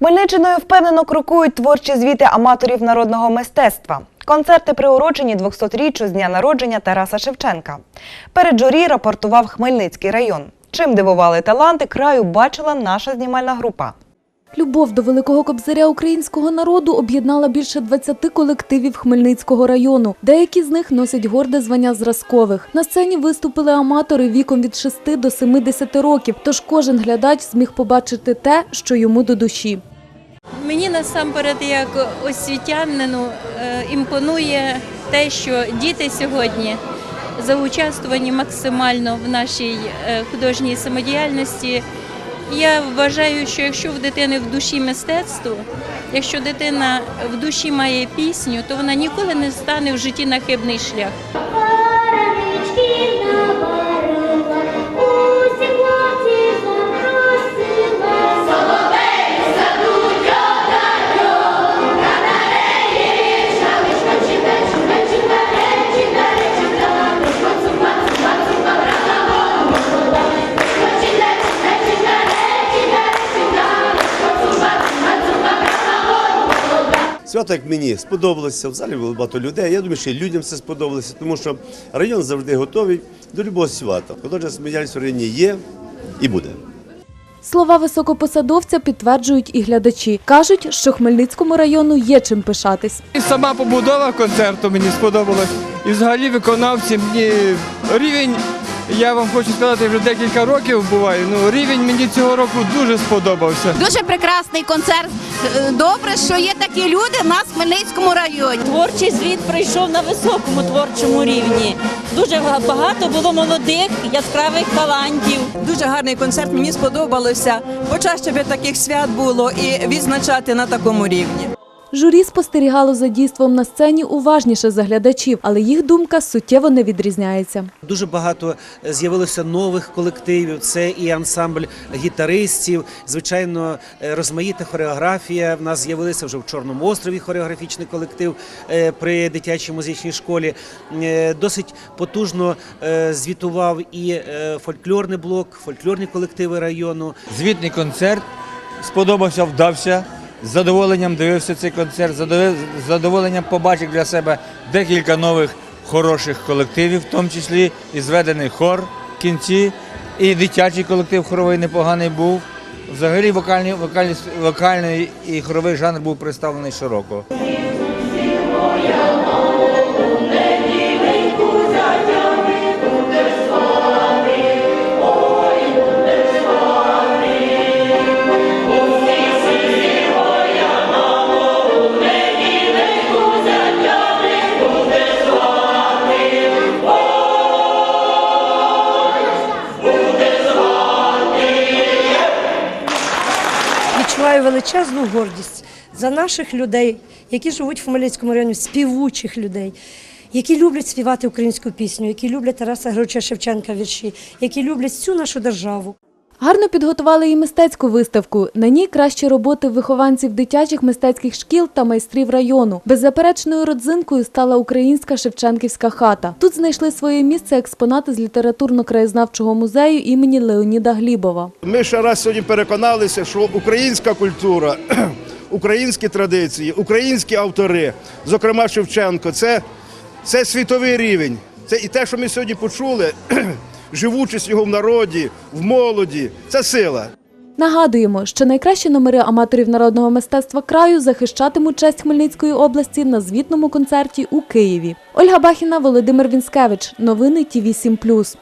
Хмельниччиною впевнено крокують творчі звіти аматорів народного мистецтва. Концерти приурочені 200-річчю з дня народження Тараса Шевченка. Перед журі рапортував Хмельницький район. Чим дивували таланти краю, бачила наша знімальна група. Любов до великого кобзаря українського народу об'єднала більше 20 колективів Хмельницького району. Деякі з них носять горде звання зразкових. На сцені виступили аматори віком від 6 до 70 років, тож кожен глядач зміг побачити те, що йому до душі. Мені насамперед, як освітянину, е, імпонує те, що діти сьогодні заучаствовані максимально в нашій е, художній самодіяльності. Я вважаю, що якщо в дитини в душі мистецтво, якщо дитина в душі має пісню, то вона ніколи не стане в житті на хибний шлях. Свято, як мені сподобалося, в залі було багато людей. Я думаю, що і людям це сподобалося, тому що район завжди готовий до любого свята. Художня сміяльність в районі є і буде. Слова високопосадовця підтверджують і глядачі. Кажуть, що Хмельницькому району є чим пишатись. І сама побудова концерту мені сподобалась. І взагалі виконавці мені рівень, я вам хочу сказати, вже декілька років буває. Ну рівень мені цього року дуже сподобався. Дуже прекрасний концерт. Е, Добре, що є такі люди в нас в Хмельницькому районі. Творчий звіт прийшов на високому творчому рівні. Дуже багато було молодих, яскравих талантів. Дуже гарний концерт, мені сподобалося. Почаще би таких свят було і відзначати на такому рівні. Журі спостерігало за дійством на сцені уважніше за глядачів, але їх думка суттєво не відрізняється. Дуже багато е, з'явилося нових колективів. Це і ансамбль гітаристів. Звичайно, е, розмаїта хореографія. В нас з'явилися вже в Чорному острові хореографічний колектив е, при дитячій музичній школі. Досить потужно звітував і фольклорний блок, фольклорні колективи району. Звітний концерт сподобався, вдався. З задоволенням дивився цей концерт, з задоволенням побачив для себе декілька нових хороших колективів, в тому числі і зведений хор в кінці, і дитячий колектив хоровий непоганий був. Взагалі вокальний, вокальний, вокальний і хоровий жанр був представлений широко. Відчуваю величезну гордість за наших людей, які живуть в Хмельницькому районі, співучих людей, які люблять співати українську пісню, які люблять Тараса Григоровича Шевченка вірші, які люблять всю нашу державу. Гарно підготували і мистецьку виставку. На ній кращі роботи вихованців дитячих мистецьких шкіл та майстрів району. Беззаперечною родзинкою стала українська Шевченківська хата. Тут знайшли своє місце експонати з літературно-краєзнавчого музею імені Леоніда Глібова. Ми ще раз сьогодні переконалися, що українська культура, українські традиції, українські автори, зокрема Шевченко, це, світовий рівень. Це і те, що ми сьогодні почули, живучість його в народі, в молоді, це сила. Нагадуємо, що найкращі номери аматорів народного мистецтва краю захищатимуть честь Хмельницької області на звітному концерті у Києві. Ольга Бахіна, Володимир Вінськевич. Новини ТІВІ 7+.